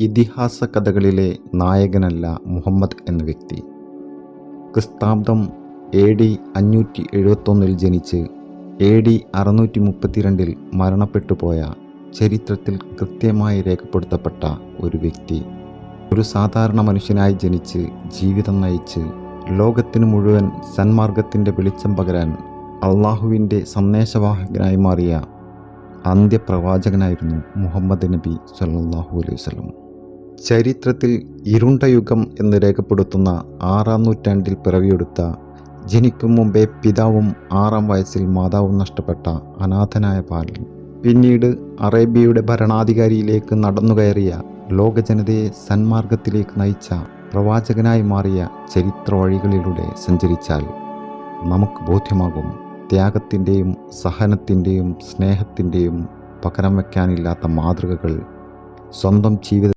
ഇതിഹാസ കഥകളിലെ നായകനല്ല മുഹമ്മദ് എന്ന വ്യക്തി. ക്രിസ്താബ്ദം എ ഡി അഞ്ഞൂറ്റി എഴുപത്തൊന്നിൽ ജനിച്ച് എ ഡി അറുന്നൂറ്റി മുപ്പത്തിരണ്ടിൽ മരണപ്പെട്ടു പോയ ചരിത്രത്തിൽ കൃത്യമായി രേഖപ്പെടുത്തപ്പെട്ട ഒരു വ്യക്തി. ഒരു സാധാരണ മനുഷ്യനായി ജനിച്ച് ജീവിതം നയിച്ച് ലോകത്തിന് മുഴുവൻ സന്മാർഗത്തിന്റെ വെളിച്ചം പകരാൻ അള്ളാഹുവിന്റെ സന്ദേശവാഹകനായി മാറിയ അന്ത്യപ്രവാചകനായിരുന്നു മുഹമ്മദ് നബി സല്ലാഹു അലൈഹി വസല്ലം. ചരിത്രത്തിൽ ഇരുണ്ട യുഗം എന്ന് രേഖപ്പെടുത്തുന്ന ആറാം നൂറ്റാണ്ടിൽ പിറവിയെടുത്ത ജനിക്കും മുമ്പേ പിതാവും ആറാം വയസ്സിൽ മാതാവും നഷ്ടപ്പെട്ട അനാഥനായ ബാലൻ. പിന്നീട് അറേബ്യയുടെ ഭരണാധികാരിയിലേക്ക് നടന്നുകയറിയ ലോകജനതയെ സന്മാർഗത്തിലേക്ക് നയിച്ച പ്രവാചകനായി മാറിയ ചരിത്ര വഴികളിലൂടെ സഞ്ചരിച്ചാൽ നമുക്ക് ബോധ്യമാകും ത്യാഗത്തിന്റെയും സഹനത്തിന്റെയും സ്നേഹത്തിന്റെയും പകരം വയ്ക്കാനില്ലാത്ത മാതൃകകൾ സ്വന്തം ജീവിത